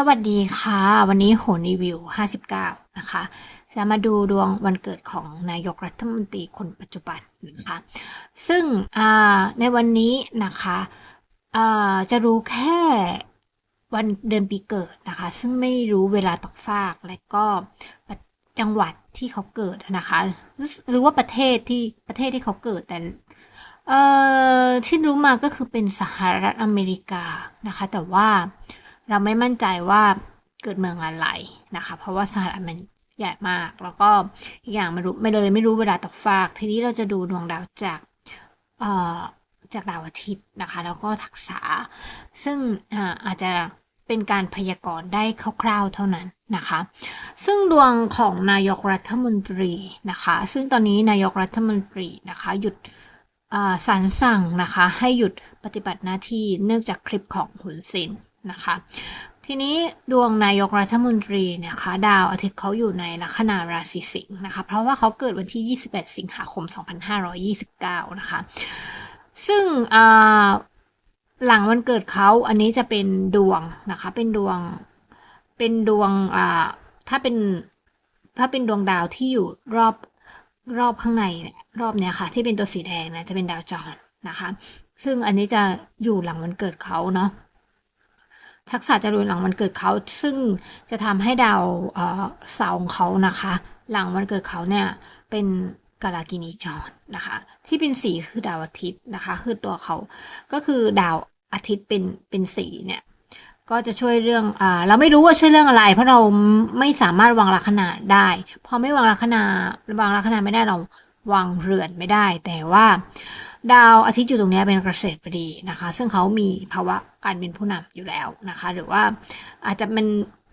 สวัสดีค่ะ วันนี้โหนรีวิว 59 นะคะ จะมาดูดวงวันเกิดของนายกรัฐมนตรีคนปัจจุบันนะคะ ซึ่งในวันนี้นะคะจะรู้แค่วันเดือนปีเกิดนะคะ ซึ่งไม่รู้เวลาตกฟากและก็จังหวัดที่เขาเกิดนะคะ หรือว่าประเทศที่ประเทศที่เขาเกิดแต่ที่รู้มาก็คือเป็นสหรัฐอเมริกานะคะ แต่ว่า เราไม่มั่นใจว่าเกิดเมืองอะไรนะคะ เพราะว่าสหรัฐมันใหญ่มาก แล้วก็อีกอย่างไม่รู้ไม่เลยไม่รู้เวลาตกฟาก ทีนี้เราจะดูดวงดาวจากเอ่อจากดาวอาทิตย์นะคะ แล้วก็ทักษะซึ่งอาอาจจะเป็นการพยากรณ์ได้คร่าวๆเท่านั้นนะคะ ซึ่งดวงของนายกรัฐมนตรีนะคะ ซึ่งตอนนี้นายกรัฐมนตรีนะคะหยุดอ่าศาลสั่งนะคะ ให้หยุดปฏิบัติหน้าที่เนื่องจากคลิปของหุนซิน นะคะ ทีนี้ดวงนายกรัฐมนตรีเนี่ยคะดาวอาทิตย์เขาอยู่ในลัคนาราศีสิงห์นะคะ เพราะว่าเขาเกิดวันที่28สิงหาคม 2529 นะคะ ซึ่งหลังวันเกิดเขาอันนี้จะเป็นดวงนะคะ เป็นดวงเป็นดวงถ้าเป็นถ้าเป็นดวงดาวที่อยู่รอบรอบข้างในเนี่ยรอบเนี้ยค่ะ ที่เป็นตัวสีแดงนะจะเป็นดาวจรนะคะ ซึ่งอันนี้จะอยู่หลังวันเกิดเขาเนาะ ทักษะจะอยู่หลังวันเกิดเขาซึ่งจะทำให้ดาวเสาของเขานะคะ หลังวันเกิดเขาเนี่ยเป็นกาลากินีจรนะคะ ที่เป็นสีคือดาวอาทิตย์นะคะ คือตัวเขาก็คือดาวอาทิตย์เป็นเป็นสีเนี่ยก็จะช่วยเรื่องอ่าเราไม่รู้ว่าช่วยเรื่องอะไร เพราะเราไม่สามารถวางลัคนาได้ พอไม่วางลัคนาวางลัคนาไม่ได้เราวางเรือนไม่ได้ แต่ว่า ดาวอาทิตย์อยู่ตรงนี้เป็นเกษตรบดีนะคะ ซึ่งเขามีภาวะ การเป็นผู้นำอยู่แล้วนะคะ หรือว่าอาจจะเป็น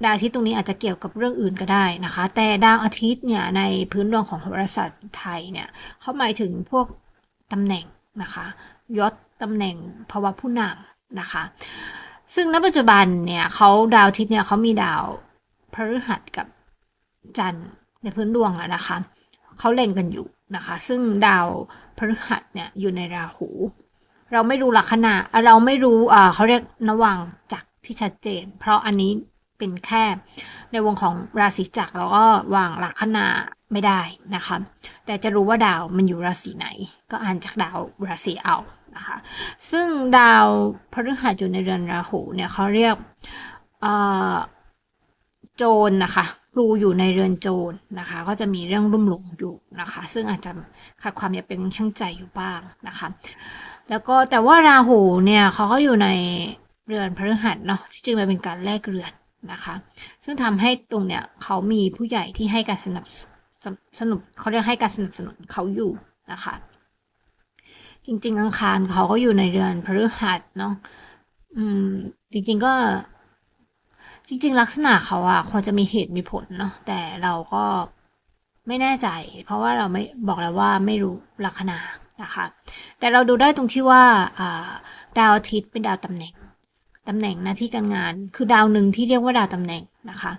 ดาวอาทิตย์ตรงนี้อาจจะเกี่ยวกับเรื่องอื่นก็ได้นะคะ แต่ดาวอาทิตย์เนี่ยในพื้นดวงของโหราศาสตร์ไทยเนี่ยเขาหมายถึงพวกตำแหน่งนะคะยศตำแหน่งภาวะผู้นำนะคะ ซึ่งณปัจจุบันเนี่ยเขาดาวอาทิตย์เนี่ยเขามีดาวพฤหัสกับจันทร์ในพื้นดวงแล้วนะคะเขาเล็งกันอยู่นะคะ ซึ่งดาวพฤหัสเนี่ยอยู่ในราหู เราไม่รู้ลัคนาเราไม่รู้เขาเรียกนวังจักรที่ชัดเจน เพราะอันนี้เป็นแค่ในวงของราศีจักรแล้วก็วางลัคนาไม่ได้นะคะ แต่จะรู้ว่าดาวมันอยู่ราศีไหน ก็อ่านจากดาวราศีเอานะคะซึ่งดาวพฤหัสอยู่ในเรือนราหูเนี่ยเขาเรียกโจรนะคะครูอยู่ในเรือนโจรนะคะ ก็จะมีเรื่องรุ่มหลงอยู่นะคะ ซึ่งอาจจะขาดความอยากเป็นช่างใจอยู่บ้างนะคะ แล้วก็แต่ว่าราหูเนี่ยเขาก็อยู่ในเรือนพฤหัสเนาะที่จริงมันเป็นการแลกเรือนนะคะ ซึ่งทำให้ตรงเนี้ยเขามีผู้ใหญ่ที่ให้การสนับสนุนเขาเรียกให้การสนับสนุนเขาอยู่นะคะ จริง ๆ อังคารเขาก็อยู่ในเรือนพฤหัสเนาะอืม จริง ๆก็ จริง ๆ ลักษณะเขาอะควรจะมีเหตุมีผลเนาะแต่เราก็ไม่แน่ใจ เพราะว่าเราไม่บอกแล้วว่าไม่รู้ลัคนา นะคะ แต่เราดูได้ตรงที่ว่าดาวอาทิตย์เป็นดาวตำแหน่งตำแหน่งหน้าที่การงาน คือดาวหนึ่งที่เรียกว่าดาวตำแหน่งนะคะ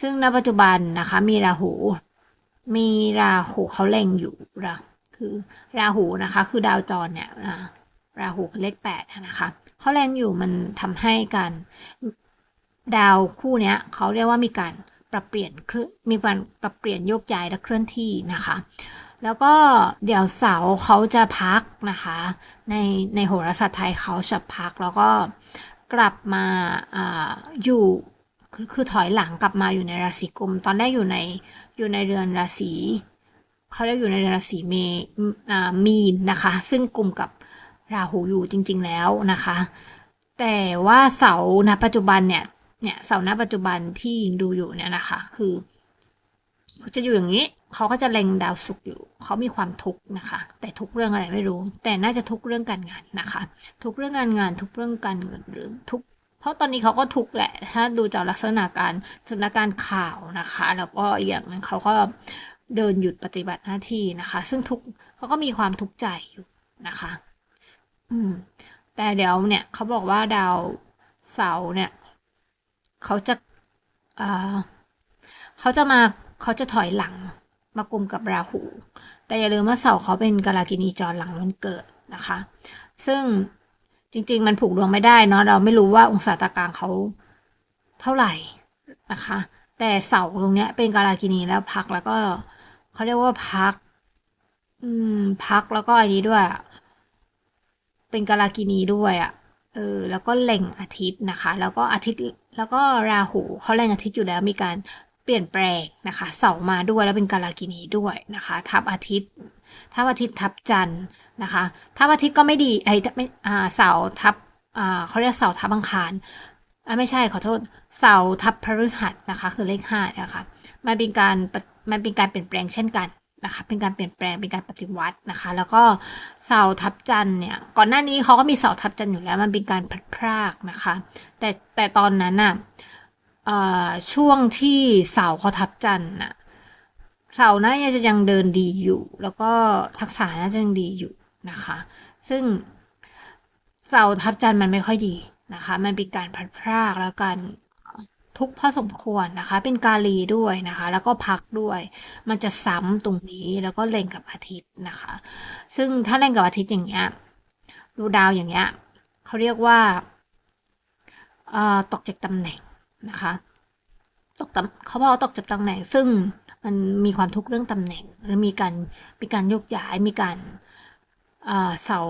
ซึ่งณปัจจุบันนะคะมีราหู มีราหูเขาเล็งอยู่ราคือราหูนะคะ คือดาวจรเนี่ยราหูเลขแปดนะคะเขาแรงอยู่มันทำให้การดาวคู่เนี้ยเขาเรียกว่ามีการปรับเปลี่ยนมีการปรับเปลี่ยนโยกย้ายและเคลื่อนที่นะคะ แล้วก็เดี๋ยวเสาเขาจะพักนะคะ ในในโหราศาสตร์ไทยเขาจะพักแล้วก็กลับมาออยู่คือถอยหลังกลับมาอยู่ในราศีกุม ตอนแรกอยู่ในอยู่ในเรือนราศีเขาเรียกอยู่ในราศีเมมีนนะคะ ซึ่งกลุ่มกับราหูอยู่จริง ๆแล้วนะคะ แต่ว่าเสาณปัจจุบันเนี่ยเนี่ยเสาหน้าปัจจุบันที่ยิงดูอยู่เนี่ยนะคะ คือ จะอยู่อย่างนี้ เขาก็จะเล็งดาวศุกร์อยู่ เขามีความทุกข์นะคะ แต่ทุกเรื่องอะไรไม่รู้ แต่น่าจะทุกเรื่องการงานนะคะ ทุกเรื่องการงาน ทุกเรื่องการเงินหรือทุก เพราะตอนนี้เขาก็ทุกข์แหละ ถ้าดูจากลักษณะการสถานการณ์ข่าวนะคะ แล้วก็อย่างนึงเขาก็เดินหยุดปฏิบัติหน้าที่นะคะ ซึ่งทุกเขาก็มีความทุกข์ใจอยู่นะคะ อืม แต่เดี๋ยวเนี่ยเขาบอกว่าดาวเสาเนี่ย เขาจะเขาจะมา เขาจะถอยหลังมากลุ่มกับราหู แต่อย่าลืมว่าเสาเขาเป็นกาลากินีจรหลังวันเกิดนะคะ ซึ่งจริง ๆ มันผูกดวงไม่ได้เนาะเราไม่รู้ว่าองศาตากลางเขาเท่าไหร่นะคะ แต่เสาตรงเนี้ยเป็นกาลากินีแล้วพักแล้วก็เขาเรียกว่าพัก อืม พักแล้วก็อันนี้ด้วย เป็นกาลากินีด้วยอะ่ะเออแล้วก็เล็งอาทิตย์นะคะ แล้วก็อาทิตย์แล้วก็ราหูเขาเล็งอาทิตย์อยู่แล้วมีการ เปลี่ยนแปลงนะคะเสามาด้วยแล้วเป็นกาลากินีด้วยนะคะ ทับอาทิตย์ทับอาทิตย์ทับจันทร์นะคะทับอาทิตย์ก็ไม่ดีไอ้ไม่เสาทับเขาเรียกเสาทับอังคารไม่ใช่ขอโทษเสาทับพฤหัสนะคะคือเลขห้านะคะมันเป็นการมันเป็นการเปลี่ยนแปลงเช่นกันนะคะเป็นการเปลี่ยนแปลงเป็นการปฏิวัตินะคะ แล้วก็เสาทับจันทร์เนี่ยก่อนหน้านี้เขาก็มีเสาทับจันทร์อยู่แล้วมันเป็นการพลัดพรากนะคะ แต่แต่ตอนนั้นน่ะ ช่วงที่เสาเขาทับจันทร์น่ะเสาน่าจะยังเดินดีอยู่ แล้วก็ทักษะน่าจะยังดีอยู่นะคะ ซึ่งเสาทับจันทร์มันไม่ค่อยดีนะคะ มันเป็นการพลัดพรากแล้วกันทุกพอสมควรนะคะ เป็นกาลีด้วยนะคะ แล้วก็พักด้วย มันจะซ้ำตรงนี้แล้วก็เล็งกับอาทิตย์นะคะ ซึ่งถ้าเล็งกับอาทิตย์อย่างเงี้ยดูดาวอย่างเงี้ยเขาเรียกว่าตกจากตำแหน่ง นะคะตกตำเขาบอกตกจากตำแหน่ง ซึ่งมันมีความทุกข์เรื่องตำแหน่งหรือมีการมีการยกย้ายมีการเสา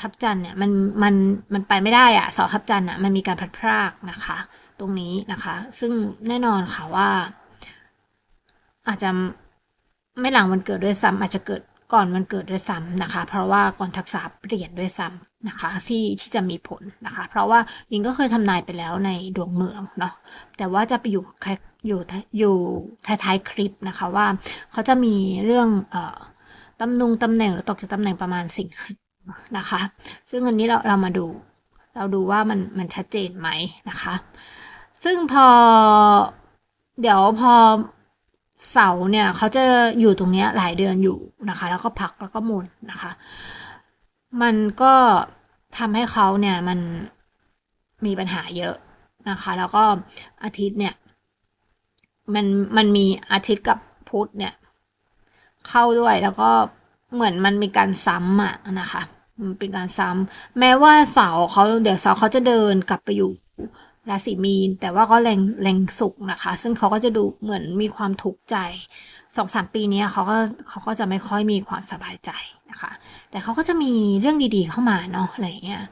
ทับจันเนี่ยมันมันมันไปไม่ได้อะเสาทับจันอะมันมีการพลัดพรากนะคะ ตรงนี้นะคะ ซึ่งแน่นอนค่ะว่า อาจจะไม่หลังวันเกิดด้วยซ้ำอาจจะเกิด ก่อนวันเกิดด้วยซ้ำนะคะ เพราะว่าก่อนทักษะเปลี่ยนด้วยซ้ำนะคะ ที่ที่จะมีผลนะคะ เพราะว่ายิงก็เคยทำนายไปแล้วในดวงเมืองเนาะแต่ว่าจะไปอยู่แค่อยู่อยู่ท้ายๆคลิปนะคะว่าเขาจะมีเรื่องเอ่อตำแหน่งตำแหน่งหรือตกจากตำแหน่งประมาณสิ่งนะคะ ซึ่งอันนี้เราเรามาดู เราดูว่ามันมันชัดเจนไหมนะคะ ซึ่งพอเดี๋ยวพอ เสาเนี่ยเขาจะอยู่ตรงเนี้ยหลายเดือนอยู่นะคะ แล้วก็พักแล้วก็หมุนนะคะ มันก็ทำให้เขาเนี่ยมันมีปัญหาเยอะนะคะ แล้วก็อาทิตย์เนี่ย มันมันมีอาทิตย์กับพุธเนี่ย เข้าด้วยแล้วก็เหมือนมันมีการซ้ำอะนะคะ มันเป็นการซ้ำแม้ว่าเสาเขาเดี๋ยวเสาเขาจะเดินกลับไปอยู่ ราศีมีน แต่ว่าก็แรงแรงสุกนะคะ ซึ่งเขาก็จะดูเหมือนมีความทุกข์ใจสองสามปีนี้เขาก็เขาก็จะไม่ค่อยมีความสบายใจนะคะ แต่เขาก็จะมีเรื่องดีๆเข้ามาเนาะอะไรเงี้ย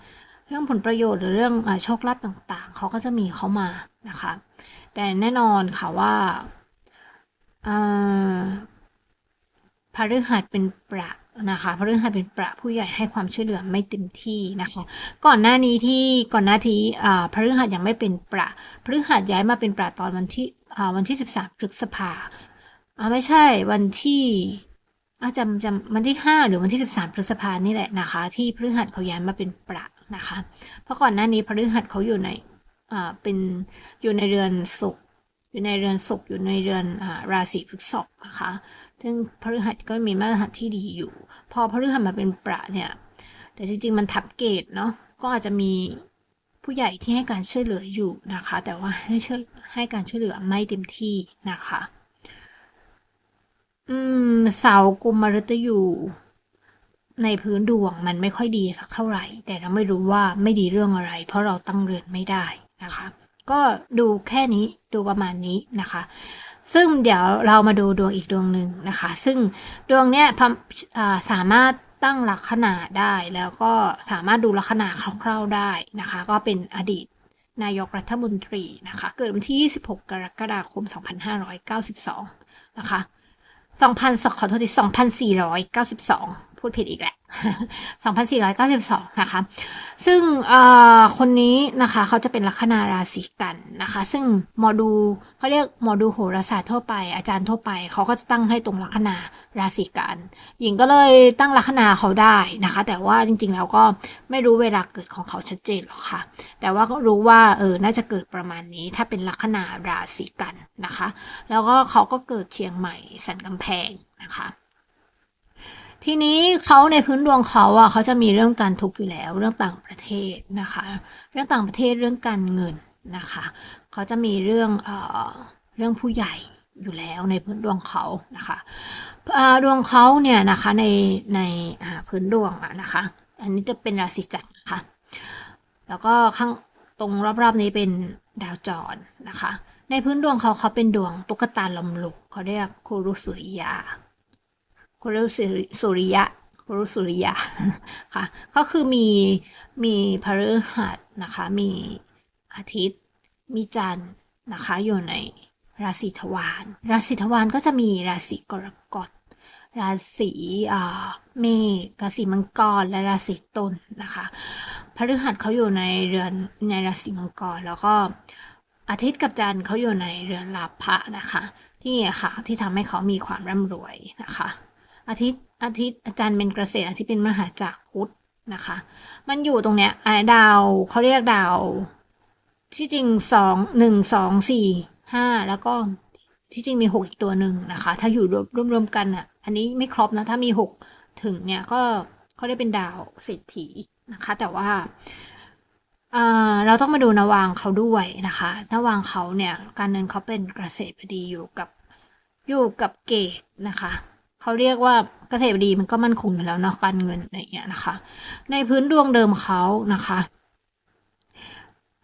เรื่องผลประโยชน์หรือเรื่องโชคลาภต่างๆ เขาก็จะมีเข้ามานะคะ แต่แน่นอนค่ะว่าพฤหัสเป็นประ นะคะพฤหัสเป็นประผู้ใหญ่ให้ความช่วยเหลือไม่เต็มที่นะคะ ก่อนหน้านี้ที่ก่อนหน้าที่พฤหัสยังไม่เป็นประพฤหัสย้ายมาเป็นประตอนวันที่วันที่สิบสามพฤษภาอไม่ใช่วันที่อาจำจำวันที่ห้าหรือวันที่สิบสามพฤษภานี่แหละนะคะ ที่พฤหัสเขาย้ายมาเป็นประนะคะ เพราะก่อนหน้านี้พฤหัสเขาอยู่ในเป็นอยู่ในเรือนศุกร์ อยู่ในเรือนศุกร์อยู่ในเรือนอราศีพฤษภนะคะ ซึ่งพฤหัสก็มีมาตรฐานที่ดีอยู่ พอพฤหัสมาเป็นประเนี่ย แต่จริงๆมันทับเกตเนาะ ก็อาจจะมีผู้ใหญ่ที่ให้การช่วยเหลืออยู่นะคะ แต่ว่าให้ช่วยให้การช่วยเหลือไม่เต็มที่นะคะ อืม เสากุมมฤตยูในพื้นดวงมันไม่ค่อยดีสักเท่าไหร่ แต่เราไม่รู้ว่าไม่ดีเรื่องอะไร เพราะเราตั้งเรือนไม่ได้นะคะ ก็ดูแค่นี้ ดูประมาณนี้นะคะ ซึ่งเดี๋ยวเรามาดูดวงอีกดวงหนึ่งนะคะ ซึ่งดวงเนี้ยสามารถตั้งลัคนาได้แล้วก็สามารถดูลัคนาคร่าวๆได้นะคะ ก็เป็นอดีตนายกรัฐมนตรีนะคะ เกิดวันที่ 26 กรกฎาคม 2592 นะคะ 2,000ขอโทษที2,492 พูดผิดอีกแหละ 2,492 นะคะ ซึ่งคนนี้นะคะเขาจะเป็นลัคนาราศีกันนะคะ ซึ่งหมอดูเขาเรียกหมอดูโหราศาสตร์ทั่วไป อาจารย์ทั่วไปเขาก็จะตั้งให้ตรงลัคนาราศีกันหญิงก็เลยตั้งลัคนาเขาได้นะคะ แต่ว่าจริงๆแล้วก็ไม่รู้เวลาเกิดของเขาชัดเจนหรอกค่ะ แต่ว่าก็รู้ว่าเออน่าจะเกิดประมาณนี้ ถ้าเป็นลัคนาราศีกันนะคะ แล้วก็เขาก็เกิดเชียงใหม่สันกำแพงนะคะ ทีนี้เขาในพื้นดวงเขาอะเขาจะมีเรื่องการทุกข์อยู่แล้ว เรื่องต่างประเทศนะคะ เรื่องต่างประเทศเรื่องการเงินนะคะเขาจะมีเรื่องเอ่อเรื่องผู้ใหญ่อยู่แล้วในพื้นดวงเขานะคะดวงเขาเนี่ยนะคะในในพื้นดวงอะนะคะ อันนี้จะเป็นราศีจักรนะคะแล้วก็ข้างตรงรอบๆนี้เป็นดาวจรนะคะ ในพื้นดวงเขาเขาเป็นดวงตุ๊กตาลมลุกเขาเรียกคุรุสุริยา คุรุสุริยะคุรุสุริยาค่ะ ก็คือมีมีพฤหัสนะคะ มีอาทิตย์ มีจันทร์นะคะ อยู่ในราศีทวารราศีทวารก็จะมีราศีกรกฎราศีอ่าเมษราศีมังกร และราศีตุลนะคะพฤหัสเขาอยู่ในเรือนในราศีมังกร แล้วก็อาทิตย์กับจันทร์เขาอยู่ในเรือนลาภะนะคะ ที่ค่ะที่ทำให้เขามีความร่ำรวยนะคะ อาทิตย์อาทิตย์อาจารย์เป็นเกษตรอาทิตย์เป็นมหาจักรพุธนะคะ มันอยู่ตรงเนี้ยดาวเขาเรียกดาวที่จริงสองหนึ่งสองสี่ห้าแล้วก็ที่จริงมีหกอีกตัวหนึ่งนะคะ ถ้าอยู่รวมรวมๆกันอะ อันนี้ไม่ครบนะ ถ้ามีหกถึงเนี่ยก็เขาได้เป็นดาวเศรษฐีนะคะ แต่ว่าเราต้องมาดูนวางเขาด้วยนะคะนวางเขาเนี่ยการเงินเขาเป็นเกษตรพอดีอยู่กับอยู่กับเกตนะคะ เขาเรียกว่าเกษตรดีมันก็มั่นคงอยู่แล้วเนาะการเงินอะไรอย่างเงี้ยนะคะ ในพื้นดวงเดิมเขานะคะ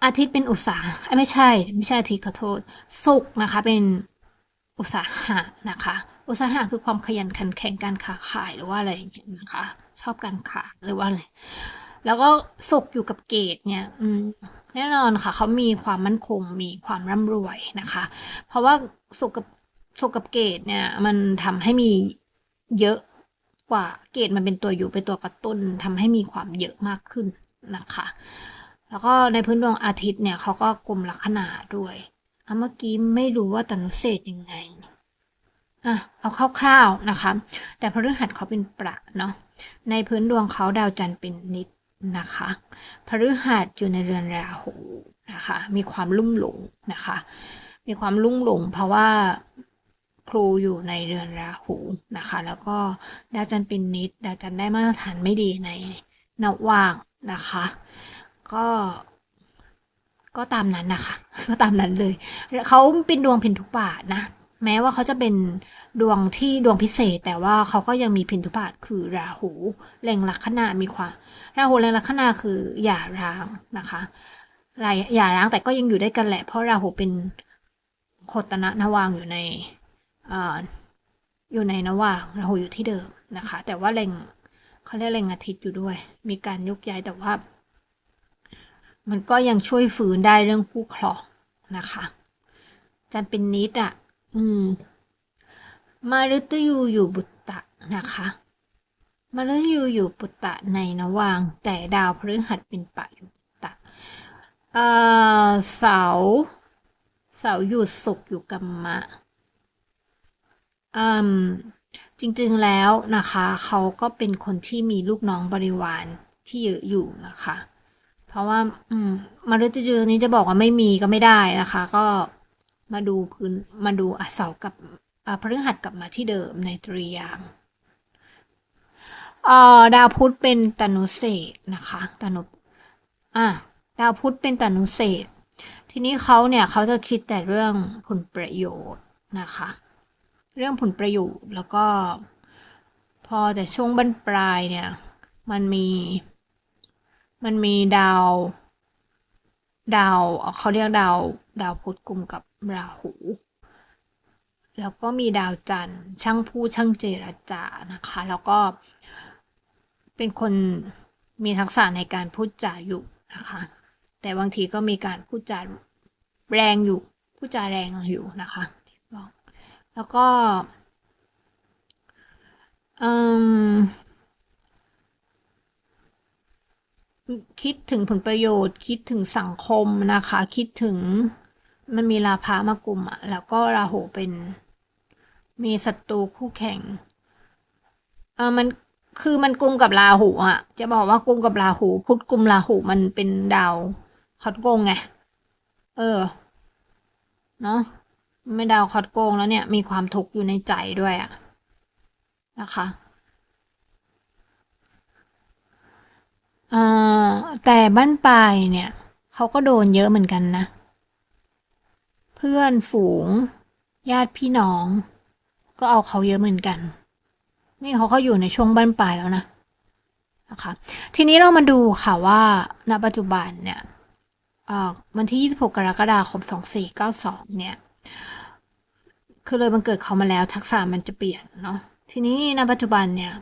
อาทิตย์เป็นอุตสาหะไม่ใช่ ไม่ใช่อาทิตย์ขอโทษศุกร์นะคะ เป็นอุตสาหะนะคะ อุตสาหะคือความขยันขันแข็งการค้าขายหรือว่าอะไรอย่างเงี้ยนะคะ ชอบการขายหรือว่าอะไรแล้วก็ศุกร์อยู่กับเกตเนี่ยอืมแน่นอนค่ะ เขามีความมั่นคงมีความร่ำรวยนะคะ เพราะว่าศุกร์กับศุกร์กับเกตเนี่ย มันทำให้มี เยอะกว่าเกตมันเป็นตัวอยู่เป็นตัวกระตุ้นทำให้มีความเยอะมากขึ้นนะคะ แล้วก็ในพื้นดวงอาทิตย์เนี่ยเขาก็กลมลัคนาด้วยเอาเมื่อกี้ไม่รู้ว่าตนุเศษยังไงอะเอาคร่าวๆนะคะ แต่พฤหัสเขาเป็นประเนาะในพื้นดวงเขาดาวจันทร์เป็นนิดนะคะพฤหัสอยู่ในเรือนราหูนะคะ มีความลุ่มหลงนะคะ มีความลุ่มหลงเพราะว่า ครูอยู่ในเรือนราหูนะคะ แล้วก็ดาวจันทร์เป็นนิดดาวจันทร์ได้มาตรฐานไม่ดีในนว่างนะคะ ก็ก็ตามนั้นนะคะ ก็ตามนั้นเลยเขาเป็นดวงพินทุบาทนะแม้ว่าเขาจะเป็นดวงที่ดวงพิเศษ แต่ว่าเขาก็ยังมีพินทุบาทคือราหูแรงลัคนามีความราหูแรงลัคนาคือหย่าร้างนะคะรายหย่าร้างแต่ก็ยังอยู่ได้กันแหละเพราะราหูเป็นโคตนะนวางอยู่ใน อยู่ในนวางราหูอยู่ที่เดิมนะคะ แต่ว่าแรงเขาเรียกแรงอาทิตย์อยู่ด้วย มีการยกย้ายแต่ว่า มันก็ยังช่วยฝืนได้เรื่องคู่ครองนะคะจันเป็นนิดอะ อืม มาฤตยูอยู่บุตตะนะคะมาฤตยูอยู่ปุตตะในนวาง แต่ดาวพฤหัสเป็นปะอยู่ปุตตะเอ่อเสาเสาอยู่ศุกร์อยู่กัมมะ อืมจริงๆแล้วนะคะ เขาก็เป็นคนที่มีลูกน้องบริวารที่เยอะอยู่นะคะ เพราะว่า อืมมาฤตยูนี้จะบอกว่าไม่มีก็ไม่ได้นะคะ ก็มาดูพื้นมาดูอเสากับอะพฤหัสกลับมาที่เดิมในตรียางอ่อดาวพุธเป็นตนุเศษนะคะตนุอะดาวพุธเป็นตนุเศษ ทีนี้เขาเนี่ยเขาจะคิดแต่เรื่องผลประโยชน์นะคะ เรื่องผลประโยชน์แล้วก็ พอแต่ช่วงบั้นปลายเนี่ย มันมี มันมีดาว ดาวเขาเรียกดาว ดาวพุธกลุ่มกับราหู แล้วก็มีดาวจันทร์ช่างพูดช่างเจรจานะคะ แล้วก็เป็นคนมีทักษะในการพูดจาอยู่นะคะ แต่บางทีก็มีการพูดจาแรงอยู่พูดจาแรงอยู่นะคะ แล้วก็คิดถึงผลประโยชน์ คิดถึงสังคมนะคะ คิดถึงมันมีราพามากลุ่มอะแล้วก็ราหูเป็น มีศัตรูคู่แข่งเออมันคือมันกลุ่มกับราหูอะจะบอกว่ากลุ่มกับราหู พุทธกลุ่มราหูมันเป็นดาวคอดโกงไง เออ เนาะ ไม่ดาวคอดโกงแล้วเนี่ย มีความทุกข์อยู่ในใจด้วยอะนะคะแต่บ้านปลายเนี่ยเขาก็โดนเยอะเหมือนกันนะ เพื่อนฝูง ญาติพี่น้อง ก็เอาเขาเยอะเหมือนกัน นี่เขาก็อยู่ในช่วงบ้านปลายแล้วนะนะคะ ทีนี้เรามาดูค่ะว่าณปัจจุบันเนี่ยวันที่ 26 กรกฎาคม 2492 เนี่ย คือเลยมันเกิดเขามาแล้วทักษะมันจะเปลี่ยนเนาะทีนี้ในปัจจุบันเนี่ย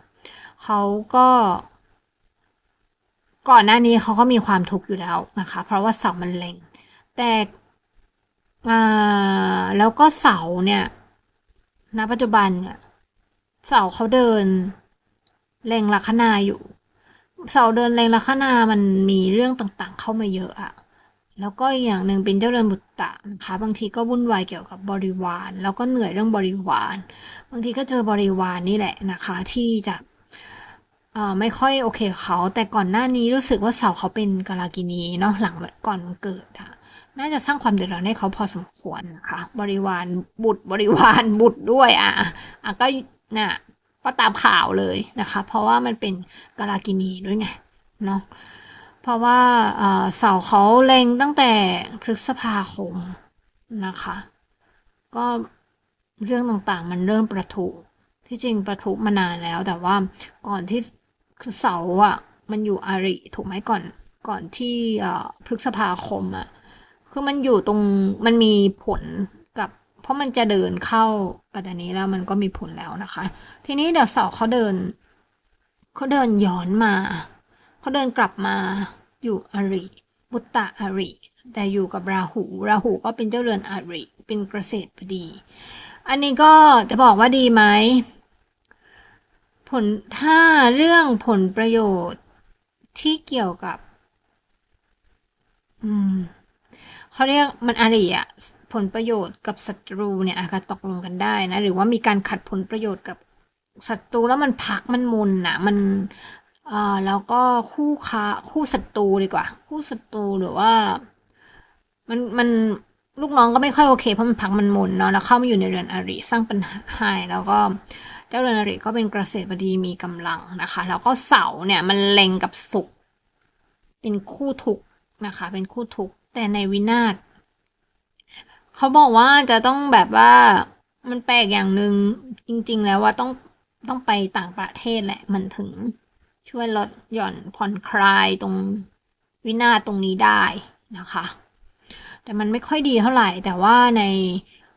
เขาก็ก่อนหน้านี้เขาก็มีความทุกข์อยู่แล้วนะคะ เพราะว่าเสามันเล็ง แต่อ่าแล้วก็เสาเนี่ยณปัจจุบันเนี่ยเสาเขาเดินเล็งลัคนาอยู่ เสาเดินเล็งลัคนามันมีเรื่องต่างๆ เข้ามาเยอะอะ แล้วก็อีกอย่างหนึ่งเป็นเจ้าเรือนบุตตะนะคะ บางทีก็วุ่นวายเกี่ยวกับบริวาร แล้วก็เหนื่อยเรื่องบริวาร บางทีก็เจอบริวารนี่แหละนะคะ ที่จะไม่ค่อยโอเคเขาแต่ก่อนหน้านี้รู้สึกว่าเสาเขาเป็นกาลากินีเนาะหลังก่อนวันเกิดอะน่าจะสร้างความเดือดร้อนให้เขาพอสมควรนะคะ บริวารบุตรบริวารบุตรด้วยอะอะก็น่ะก็ตามข่าวเลยนะคะ เพราะว่ามันเป็นกาลากินีด้วยไงเนาะ เพราะว่าเสาเขาเล็งตั้งแต่พฤษภาคมนะคะ ก็เรื่องต่างๆมันเริ่มประทุที่จริงประทุมานานแล้ว แต่ว่าก่อนที่คือเสาอะมันอยู่อาริถูกไหมก่อนก่อนที่พฤษภาคมอะคือมันอยู่ตรงมันมีผลกับ เพราะมันจะเดินเข้าปัตตานีแล้วมันก็มีผลแล้วนะคะ ทีนี้เดี๋ยวเสาเขาเดินเขาเดินย้อนมา เขาเดินกลับมาอยู่อาริบุตตะอาริแต่อยู่กับราหู ราหูก็เป็นเจ้าเรือนอาริเป็นเกษตรพอดี อันนี้ก็จะบอกว่าดีไหมผลถ้าเรื่องผลประโยชน์ที่เกี่ยวกับ อืมเขาเรียกมันอาริอะผลประโยชน์กับศัตรูเนี่ยอาจจะตกลงกันได้นะ หรือว่ามีการขัดผลประโยชน์กับศัตรูแล้วมันพักมันมุนอะมัน เอ่อแล้วก็คู่ค้าคู่ศัตรูดีกว่า คู่ศัตรูหรือว่า มันมันลูกน้องก็ไม่ค่อยโอเคเพราะมันพักมันหมุนเนาะแล้วเข้ามาอยู่ในเรือนอริสร้างปัญหาให้แล้วก็เจ้าเรือนอริก็เป็นเกษตรบดีมีกำลังนะคะ แล้วก็เสาเนี่ยมันเล็งกับศุกร์เป็นคู่ทุกนะคะ เป็นคู่ทุกแต่ในวินาศเขาบอกว่าจะต้องแบบว่ามันแปลกอย่างหนึ่งจริง ๆ แล้วว่าต้องต้องไปต่างประเทศแหละมันถึง ช่วยลดหย่อนผ่อนคลายตรงวินาตรงนี้ได้นะคะ แต่มันไม่ค่อยดีเท่าไหร่ แต่ว่าใน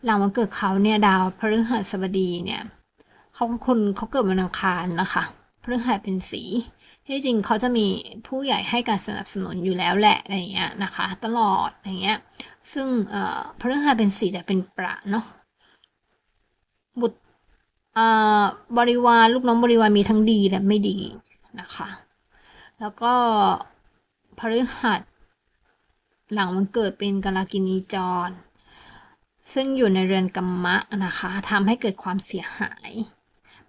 หลังวันเกิดเขาเนี่ยดาวพฤหัสบดีเนี่ยเขาคนเขาเกิดวันอังคารนะคะพฤหัสเป็นสีที่จริงเขาจะมีผู้ใหญ่ให้การสนับสนุนอยู่แล้วแหละอะไรเงี้ยนะคะ ตลอดอย่างเงี้ย ซึ่งเอ่อพฤหัสเป็นสีแต่เป็นประเนาะบุตรเอ่อบริวารลูกน้องบริวารมีทั้งดีและไม่ดี นะคะ แล้วก็พฤหัส หลังมันเกิดเป็นกาลากินีจร ซึ่งอยู่ในเรือนกัมมะนะคะทำให้เกิดความเสียหาย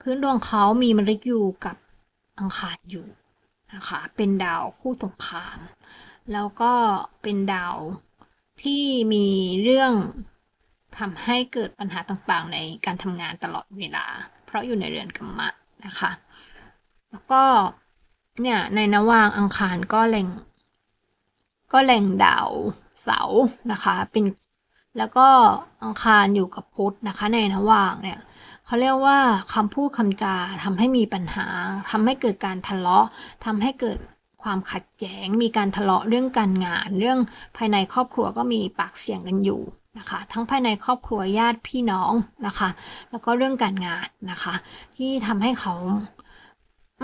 พื้นดวงเขามีมฤตยูกับอังคารอยู่นะคะเป็นดาวคู่สงคราม แล้วก็เป็นดาวที่มีเรื่องทำให้เกิดปัญหาต่างๆ ในการทำงานตลอดเวลา เพราะอยู่ในเรือนกัมมะนะคะ แล้วก็เนี่ยในนวางอังคารก็เล็ง ก็เล็งดาวเสานะคะเป็นแล้วก็อังคารอยู่กับพุธนะคะ ในนวางเนี่ยเขาเรียกว่าคำพูดคำจาทำให้มีปัญหาทำให้เกิดการทะเลาะทำให้เกิดความขัดแย้ง มีการทะเลาะเรื่องการงาน เรื่องภายในครอบครัวก็มีปากเสียงกันอยู่นะคะ ทั้งภายในครอบครัวญาติพี่น้องนะคะ แล้วก็เรื่องการงานนะคะ ที่ทำให้เขา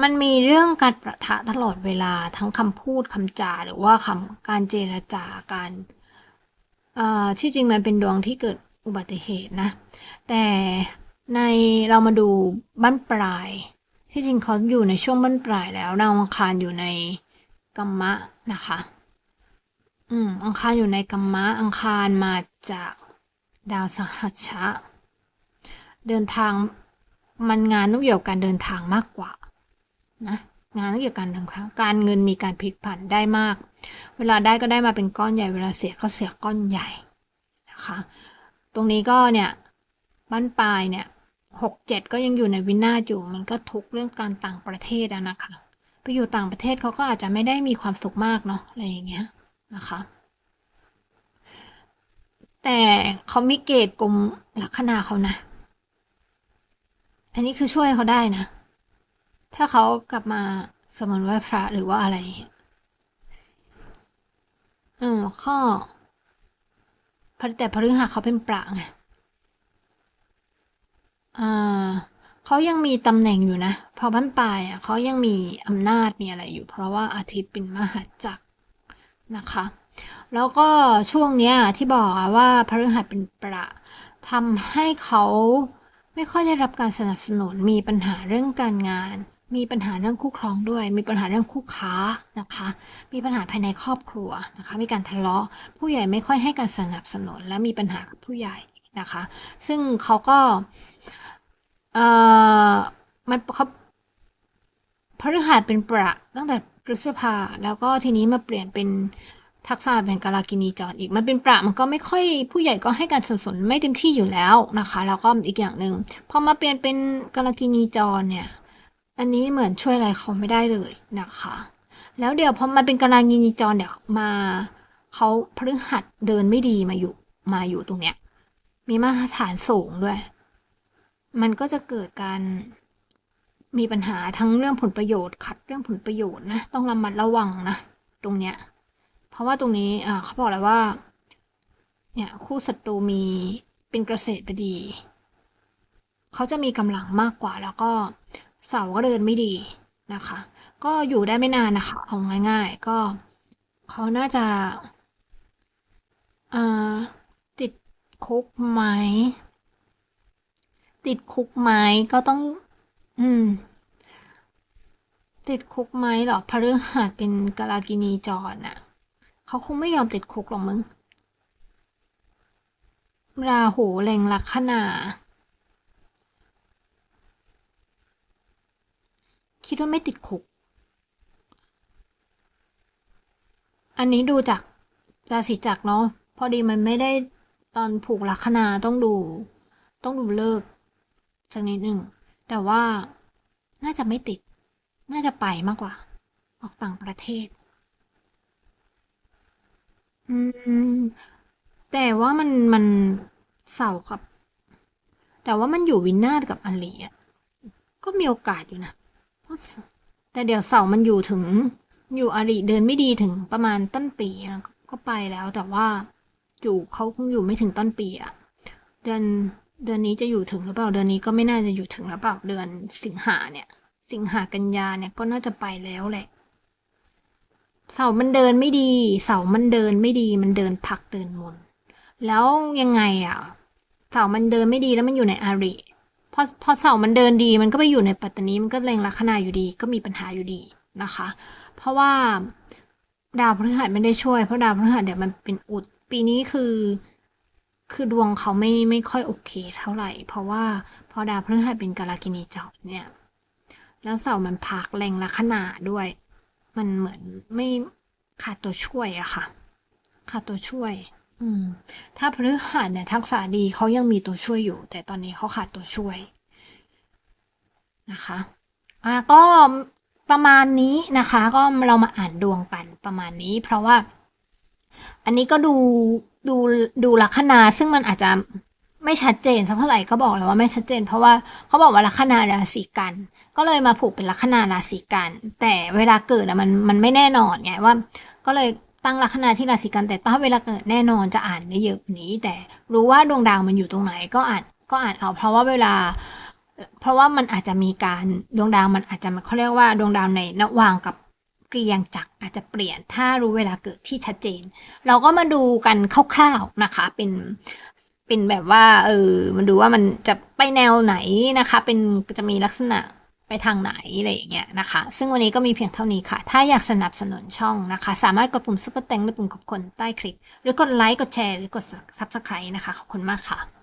มันมีเรื่องการประทะตลอดเวลาทั้งคำพูดคำจาหรือว่าคำการเจรจาการที่จริงมันเป็นดวงที่เกิดอุบัติเหตุนะ แต่ในเรามาดูบั้นปลาย ที่จริงเขาอยู่ในช่วงบั้นปลายแล้วดาวอังคารอยู่ในกัมมะนะคะ อืมอังคารอยู่ในกัมมะอังคารมาจากดาวสหัชชะ เดินทางมันงานต้องเกี่ยวกับการเดินทางมากกว่า นะงานเกี่ยวกับการเดินทางการเงินมีการพลิกผันได้มาก เวลาได้ก็ได้มาเป็นก้อนใหญ่ เวลาเสียก็เสียก้อนใหญ่นะคะ ตรงนี้ก็เนี่ยบ้านปลายเนี่ยหกเจ็ดก็ยังอยู่ในวินาศอยู่ มันก็ทุกเรื่องการต่างประเทศอะนะคะ ไปอยู่ต่างประเทศเขาก็อาจจะไม่ได้มีความสุขมากเนาะอะไรอย่างเงี้ยนะคะ แต่เขามีเกตกลมลักคนาเขานะ อันนี้คือช่วยเขาได้นะ ถ้าเขากลับมาสมนไหว้พระหรือว่าอะไรเออข้อแต่พฤหัสเขาเป็นประไงอ่าเขายังมีตำแหน่งอยู่นะ พอบ้านปลายอะเขายังมีอำนาจมีอะไรอยู่ เพราะว่าอาทิตย์เป็นมหัสจักรนะคะ แล้วก็ช่วงเนี้ยที่บอกว่าพฤหัสเป็นประทำให้เขาไม่ค่อยได้รับการสนับสนุนมีปัญหาเรื่องการงาน มีปัญหาเรื่องคู่ครองด้วย มีปัญหาเรื่องคู่ค้านะคะ มีปัญหาภายในครอบครัวนะคะ มีการทะเลาะ ผู้ใหญ่ไม่ค่อยให้การสนับสนุน และมีปัญหากับผู้ใหญ่นะคะ ซึ่งเขาก็ เอ่อ มันเขาพฤหัสเป็นประตั้งแต่พฤษภาแล้วก็ทีนี้มาเปลี่ยนเป็นทักษะเป็นกาลากินีจรอีกมันเป็นประมันก็ไม่ค่อยผู้ใหญ่ก็ให้การสนับสนุนไม่เต็มที่อยู่แล้วนะคะ แล้วก็อีกอย่างหนึ่งพอมาเปลี่ยนเป็นกาลากินีจรเนี่ย อันนี้เหมือนช่วยอะไรเขาไม่ได้เลยนะคะ แล้วเดี๋ยวพอมาเป็นกาลากินีจรเดี๋ยวมาเขาพฤหัสเดินไม่ดีมาอยู่มาอยู่ตรงเนี้ย มีมาตรฐานสูงด้วย มันก็จะเกิดการมีปัญหาทั้งเรื่องผลประโยชน์ ขัดเรื่องผลประโยชน์นะ ต้องระมัดระวังนะ ตรงเนี้ย เพราะว่าตรงนี้อ่าเขาบอกเลยว่า เนี่ยคู่ศัตรูมีเป็นเกษตรบดี เขาจะมีกำลังมากกว่าแล้วก็ เสาก็เดินไม่ดีนะคะ ก็อยู่ได้ไม่นานนะคะเอาง่าย ๆ ก็เขาน่าจะาติดคุกไหมติดคุกไหมก็ต้อง อืม ติดคุกไหมเหรอพระฤหัสเป็นกาลากินีจรน่ะเขาคงไม่ยอมติดคุกหรอกมึง ราหูเล็งลัคนา คิดว่าไม่ติดคุก อันนี้ดูจากราศีจักรเนาะพอดีมันไม่ได้ตอนผูกลัคนาต้องดู ต้องดูเลิกสักนิดหนึ่ง แต่ว่าน่าจะไม่ติด น่าจะไปมากกว่า ออกต่างประเทศ อืม แต่ว่ามันมันเสาร์กับ แต่ว่ามันอยู่วินาศกับอันลีอะก็มีโอกาสอยู่นะ แต่เดี๋ยวเสาร์มันอยู่ถึง อยู่อาริเดินไม่ดีถึงประมาณต้นปีอะก็ไปแล้วแต่ว่าอยู่เขาคงอยู่ไม่ถึงต้นปีอะเดือนเดือนนี้จะอยู่ถึงหรือเปล่าเดือนนี้ก็ไม่น่าจะอยู่ถึงหรือเปล่าเดือนสิงหาเนี่ย สิงหากันยาเนี่ยก็น่าจะไปแล้วแหละ เสามันเดินไม่ดี เสามันเดินไม่ดี มันเดินพักเดินมนแล้วยังไงอะเสามันเดินไม่ดีแล้วมันอยู่ในอาริ พอพอเสามันเดินดีมันก็ไปอยู่ในปัตตานีมันก็เล็งลัคนาอยู่ดี ก็มีปัญหาอยู่ดีนะคะ เพราะว่าดาวพฤหัสไม่ได้ช่วย เพราะดาวพฤหัสเดี๋ยวมันเป็นอุด ปีนี้คือ คือดวงเขาไม่ไม่ค่อยโอเคเท่าไหร่ เพราะว่าพอดาวพฤหัสเป็นกาลากินีจอบเนี่ย แล้วเสามันพักแรงลัคนาด้วย มันเหมือนไม่ขาดตัวช่วยอะค่ะขาดตัวช่วย อืม ถ้าพฤหัสเนี่ย ทักษะดีเขายังมีตัวช่วยอยู่ แต่ตอนนี้เขาขาดตัวช่วย นะคะอะก็ประมาณนี้นะคะ ก็เรามาอ่านดวงกันประมาณนี้ เพราะว่า อันนี้ก็ดูดูดูลัคนา ซึ่งมันอาจจะไม่ชัดเจนสักเท่าไหร่ก็บอกเลยว่าไม่ชัดเจน เพราะว่าเขาบอกว่าลัคนาราศีกัน ก็เลยมาผูกเป็นลัคนาราศีกัน แต่เวลาเกิดอะมันมันไม่แน่นอนไงว่า ก็เลย ตั้งลัคนาที่ราศีกันแต่ถ้าเวลาเกิดแน่นอนจะอ่านได้เยอะกว่านี้ แต่รู้ว่าดวงดาวมันอยู่ตรงไหนก็อ่านก็อ่านเอา เพราะว่าเวลา เพราะว่ามันอาจจะมีการดวงดาวมันอาจจะเขาเรียกว่าดวงดาวในระหว่างกับเกรียงจักรอาจจะเปลี่ยนถ้ารู้เวลาเกิดที่ชัดเจน เราก็มาดูกันคร่าวๆนะคะเป็นเป็นแบบว่าเออมันดูว่ามันจะไปแนวไหนนะคะ เป็นจะมีลักษณะ ไปทางไหนอะไรอย่างเงี้ยนะคะ ซึ่งวันนี้ก็มีเพียงเท่านี้ค่ะ ถ้าอยากสนับสนุนช่องนะคะ สามารถกดปุ่มซุปเปอร์แตงหรือปุ่มขอบคุณใต้คลิป หรือกดไลค์ กดแชร์ หรือกด subscribe นะคะ ขอบคุณมากค่ะ